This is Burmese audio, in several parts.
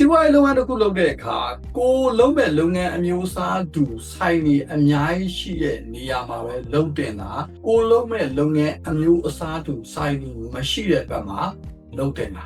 ဒီဝိုင်းလုပ်ငန်းတစ်ခုလုပ်တဲ့အခါကိုလုံးမဲ့လုပ်ငန်းအမျိုးအစားတူဆိုင်နေအများကြီးရှိတဲ့နေရာမှာပဲလုပ်တင်တာကိုလုံးမဲ့လုပ်ငန်းအမျိုးအစားတူဆိုင်နေမရှိတဲ့ဘက်မှာလုပ်တင်တာ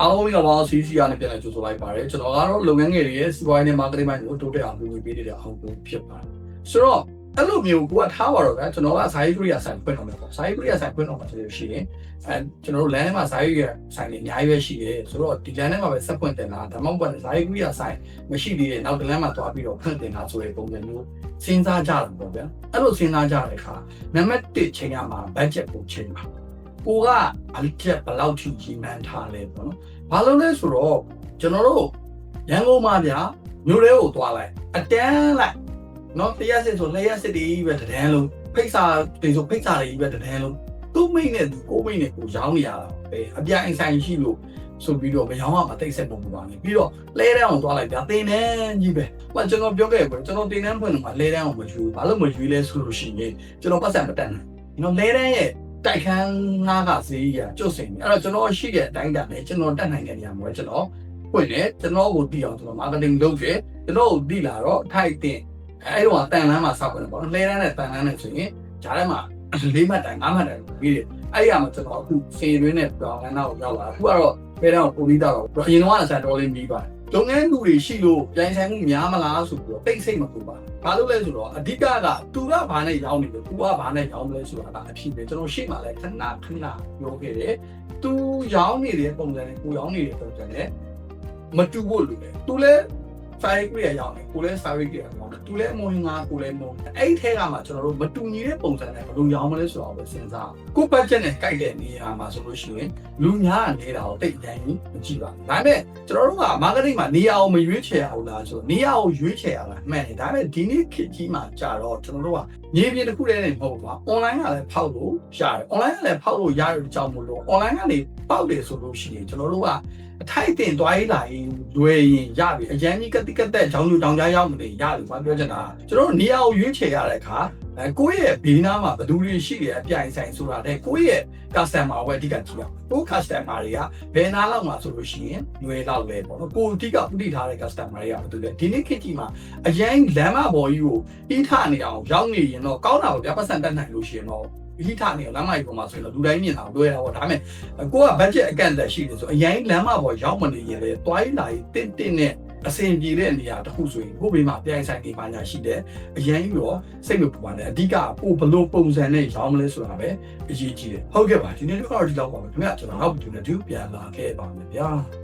အားလုံးရောပါ CCR နဲ့ပြန်လည်ကြိုဆိုလိုက်ပါတယ်ကျွန်တော်ကတော့လုပ်ငန်းငယ်တွေရဲ့စီးပွားရေးနဲ့ marketing ပိုင်းကိုတိုးတက်အောင်လုပ်ပေးနေတဲ့အောင်ကိုဖြစ်ပါတယ်ဆိုတော့ အဲ့လိုမျိုးကိုကထားပါတော့ဗျာကျွန်တော်ကဇာယီကရိယာဆိုင်ဖွင့်တော့မယ်ပေါ့ဇာယီကရိယာဆိုင်ဖွင့်တော့မှာဆိုလို့ရှိရင်အဲကျွန်တော်တို့လမ်းထဲမှာဇာယီကရိယာဆိုင်တွေအများကြီးပဲရှိတယ်ဆိုတော့ဒီလမ်းထဲမှာပဲဆက်ဖွင့်တင်တာဒါမှမဟုတ်ဇာယီကရိယာဆိုင်မရှိသေးတဲ့နောက်တစ်လမ်းမှာသွားပြီးတော့ဖွင့်တင်တာဆိုတဲ့ပုံစံမျိုးစဉ်းစားကြတယ်ပေါ့ဗျာအဲ့လိုစဉ်းစားကြတဲ့အခါနံပါတ်1ချိန်ရမှာ budget ကိုချိန်ပါကိုက budget ဘယ်လောက်ထိကြီးမှန်းထားလဲပေါ့နော်ဘာလို့လဲဆိုတော့ကျွန်တော်တို့ရန်ကုန်မှာဗျာမြို့ထဲကိုသွားလိုက်အတန်းလိုက် နော်တရားစစ်ဆိုလျှက်စစ်တွေကြီးပဲတဒန်းလုံးဖိတ်စာတွေဆိုဖိတ်စာတွေကြီးပဲတဒန်းလုံးသူ့မိတ်နဲ့သူကိုမိတ်နဲ့ကိုရောင်းနေရတာပဲအပြိုင်ဆိုင်ရှိလို့ဆိုပြီးတော့မရောင်းရမသိဆက်ပုံပူပါနဲ့ပြီးတော့လဲတန်းအောင်သွားလိုက်ဗျာတင်းတန်းကြီးပဲဟိုကျွန်တော်ပြောခဲ့ပဲကျွန်တော်တင်းတန်းဖွင့်လို့မှလဲတန်းအောင်မယူဘာလို့မယူလဲဆိုလို့ရှိရင်ကျွန်တော်ပတ်စံမတန်ဘူးနော်လဲတန်းရဲ့တိုက်ခန်းငါးကဈေးကြီးကျွတ်စင်တယ်အဲ့တော့ကျွန်တော်ရှိတဲ့အတိုင်းတာနဲ့ကျွန်တော်တက်နိုင်တဲ့နေရာမှာကျွန်တော်ဖွင့်တယ်ကျွန်တော်ကိုတည်အောင်ကျွန်တော် marketing လုပ်တယ်ကျွန်တော်ကိုတည်လာတော့ထိုက်တ င်အဲ့တော့တန်လန်းမှာစောက်တယ်ပေါ့နော်လှဲတန်းနဲ့တန်လန်းနဲ့ဆိုရင်ဂျားထဲမှာလေးမှတ်တိုင်ငါးမှတ်တိုင်ပြီးတယ်အဲ့ရမှာကျွန်တော်အခုစေရင်းနဲ့ပြောင်းလန်းတော့ရောက်လာအခုကတော့ဖဲတန်းကိုပုံပြီးတော့အရင်တော့ဆန်တော်လေးပြီးပါတယ်လုပ်ငန်းလူတွေရှိလို့ပြိုင်ဆိုင်မှုများမလားဆိုပြီးတော့တိတ်ဆိတ်မပူပါဘာလို့လဲဆိုတော့အဓိကကသူကဘာနဲ့ရောင်းနေလို့သူကဘာနဲ့ရောင်းမလဲဆိုတာကအဖြစ်ပဲကျွန်တော်ရှေ့မှာလည်းခဏခဏပြောခဲ့တယ်သူရောင်းနေတဲ့ပုံစံနဲ့ကိုရောင်းနေတဲ့ပုံစံနဲ့မတူဖို့လိုတယ်သူလည်း fire ကိုရရောင်းတယ်ကိုလည်း fire ကိုရရောင်းတယ်သူလည်းမုံငါကိုလည်းမုံအဲ့ဒီထဲကမှကျွန်တော်တို့မတူညီတဲ့ပုံစံနဲ့ဘယ်လိုရောင်းမလဲဆိုတာကိုစဉ်းစားကို budget နဲ့ကိုက်တဲ့နေရာမှာဆိုလို့ရှိရင်လူများနေတာကိုတိတ်တိုင်းမကြည့်ပါဘူးဒါပေမဲ့ကျွန်တော်တို့က marketing မှာနေရာကိုမရွေးချယ်ရဘူးလားဆိုတော့နေရာကိုရွေးချယ်ရတာမှန်တယ်ဒါပေမဲ့ဒီနေ့ခေတ်ကြီးမှာကြာတော့ကျွန်တော်တို့က မြေပြင်တစ်ခုတည်းနဲ့မဟုတ်ပါ online ကလည်းဖောက်လို့ရတယ် online ကလည်းဖောက်လို့ရတဲ့အကြောင်းမလို့ online ကနေပေါက်တယ်ဆိုလို့ရှိရင်ကျွန်တော်တို့ကအထိုက်တင်သွားရေးလာရင်လွယ်ရင်ရပြီအရန်ကြီးကတိကတက်ကြောင်းလူကြောင်းကြားရောက်မနေရပြီဘာပြောချင်တာကျွန်တော်တို့နေရာကိုရွေးချယ်ရတဲ့အခါ အဲကိုယ့်ရဲ့ဘေးနားမှာဘယ်သူတွေရှိတယ်အပြိုင်ဆိုင်ဆိုတာတဲ့ကိုယ့်ရဲ့ customer ကိုအဓိကကြည့်အောင်ကိုယ့် customer တွေကဘယ်နားလောက်မှာဆိုလို့ရှိရင်လွယ်တော့လဲပေါ့နော်ကိုအဓိကဥတည်ထားတဲ့ customer တွေကဘာတူလဲဒီနေ့ခေတ်ကြီးမှာအရင်လမ်းမပေါ်ကြီးကိုအီးထနေအောင်ရောက်နေရင်တော့ကောင်းတာကိုဗျာပတ်စံတက်နိုင်လို့ရှိရင်တော့ဟိထနေလမ်းမကြီးပေါ်မှာဆိုရင်လူတိုင်းမြင်တာတွေ့ရတာပေါ့ဒါပေမဲ့ကိုက budget အကန့်အသတ်ရှိတယ်ဆိုအရင်လမ်းမပေါ်ရောက်မနေရင်လေတွိုင်းလာရင်တင့်တင့်နဲ့ အဆင်ပြေတဲ့နေရာတစ်ခုဆိုရင်ကိုဘေးမှာပြိုင်ဆိုင်နေပါညာရှိတယ်အရင်ရောစိတ်မပူပါနဲ့အဓိကပို့ဘလို့ပုံစံနဲ့ရောင်းမလဲဆိုတာပဲအရေးကြီးတယ်ဟုတ်ကဲ့ပါဒီနေ့တော့ဒီလောက်ပါပဲခင်ဗျာကျွန်တော်နောက်ဗီဒီယိုနဲ့တူပြန်လာခဲ့ပါမယ်ဗျာ